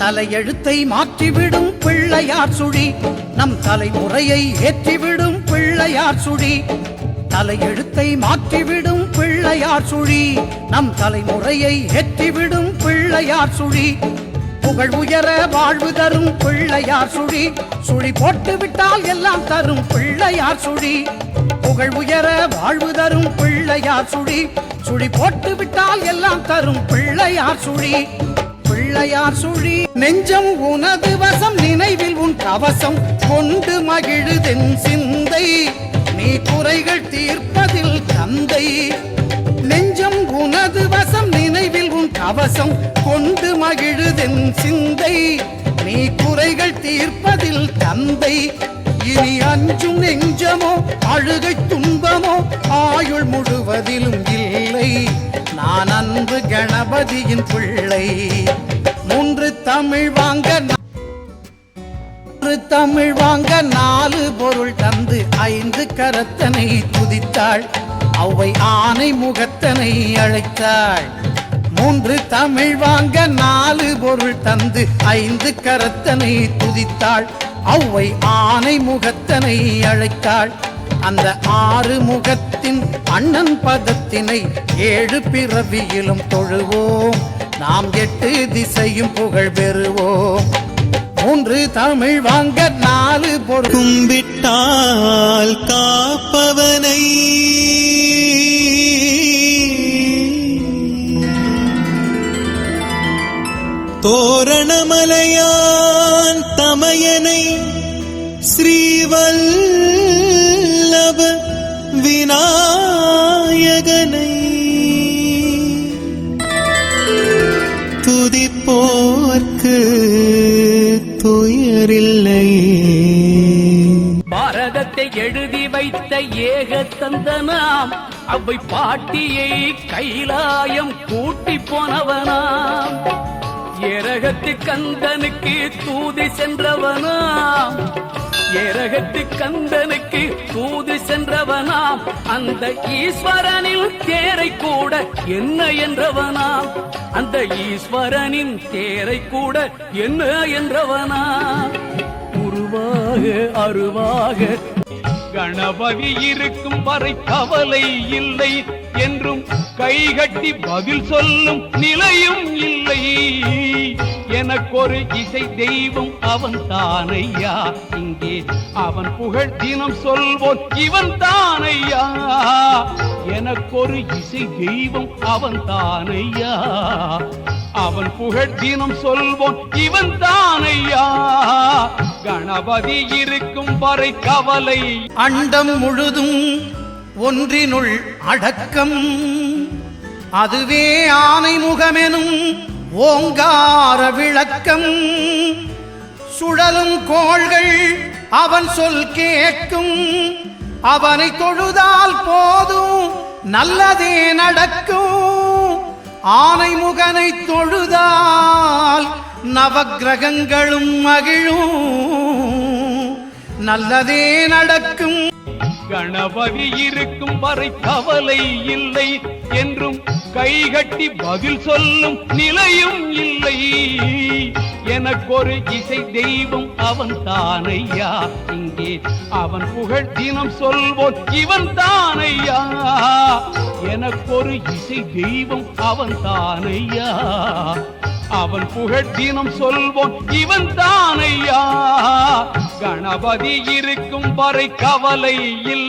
தலையெழுத்தை மாற்றிவிடும் பிள்ளையார் சுழி. நம் தலைமுறையை ஏற்றிவிடும் பிள்ளையார் சுழி. தலையெழுத்தை மாற்றிவிடும் பிள்ளையார் சுழி. நம் தலைமுறையை ஏற்றிவிடும் பிள்ளையார் சுழி. புகழ் உயர வாழ்வு தரும் பிள்ளையார் சுழி. சுழி போட்டு விட்டால் எல்லாம் தரும் பிள்ளையார் சுழி. புகழ் உயர வாழ்வு தரும் பிள்ளையார் சுழி. சுழி போட்டு விட்டால் எல்லாம் தரும் பிள்ளையார் சுழி. பிள்ளையார் சுழி. நெஞ்சம் உனது வசம் நினைவில் உன் கவசம். கொண்டு மகிழுதென் சிந்தை. நீ குறைகள் தீர்ப்பதில் தந்தை. நெஞ்சம் உனது வசம் நினைவில் உன் கவசம். கொண்டு மகிழுதென் சிந்தை. நீ குறைகள் தீர்ப்பதில் தந்தை. இனி அஞ்சும் நெஞ்சமோ அழுகை துன்பமோ ஆயுள் முழுவதிலும் அன்பு கணபதியின் பிள்ளை. மூன்று தமிழ் வாங்க தமிழ் வாங்க நாலு பொருள் தந்து ஐந்து கரத்தனை துதித்தாள். அவை ஆனை முகத்தனை அழைத்தாள். மூன்று தமிழ் வாங்க நாலு பொருள் தந்து ஐந்து கரத்தனை துதித்தாள். அவை ஆனை முகத்தனை அழைத்தாள். அந்த ஆறு முகத்தின் அண்ணன் பதத்தினை ஏழு பிறவியிலும் தொழுவோம். நாம் எட்டு திசையும் புகழ் பெறுவோம். மூன்று தமிழ் வாங்க நாலு பொருள். விட்டால் காப்பவனை. தோரணமலையான் தமையனை ஸ்ரீவல் துயரில்லையே பாரதத்தை எழுதி வைத்த ஏக தந்தனாம் அவை பாட்டியை கைலாயம் கூட்டி போனவனாம். ஏரகத்து கந்தனுக்கு தூதி சென்றவனாம். ஏரகத்து கந்த தூதி சென்றவனாம் அந்த ஈஸ்வரனின் தேரை கூட என்ன என்றவனாம் அந்த ஈஸ்வரனின் தேரை கூட என்ன என்றவனாம் உருவாக அருவாக கணபதி இருக்கும் வரை கவலை இல்லை என்றும் கைகட்டி பதில் சொல்லும் நிலையும் இல்லை. எனக்கொரு இசை தெய்வம் அவன் தானையா? இங்கே அவன் புகழ் தினம் சொல்வோன் இவன் தானையா? எனக்கொரு இசை தெய்வம் அவன் தானையா? அவன் புகழ் தினம் சொல்வோன் இவன் தானையா? கணபதி இருக்கும் வரை கவலை. அண்டம் முழுதும் ஒன்றினுள் அடக்கம். அதுவே ஆனை முகமெனும் ஓங்கார விளக்கம். சுழலும் கோள்கள் அவன் சொல் கேட்கும். அவனை தொழுதால் போதும் நல்லதே நடக்கும். ஆனை முகனை தொழுதால் நவகிரகங்களும் மகிழும். நல்லதே நடக்கும். கணபதி இருக்கும் வரை கவலை இல்லை என்றும் கைகட்டி பதில் சொல்லும் நிலையும் இல்லை. எனக்கொரு இசை தெய்வம் அவன் தானையா? இங்கே அவன் புகழ் தினம் சொல்வோன் இவன் தானையா? எனக்கொரு இசை தெய்வம் அவன் தானையா? அவன் புகழ் தினம் சொல்வோன் இவன் தானையா? கணபதி இருக்கும் வரை கவலை இல்லை.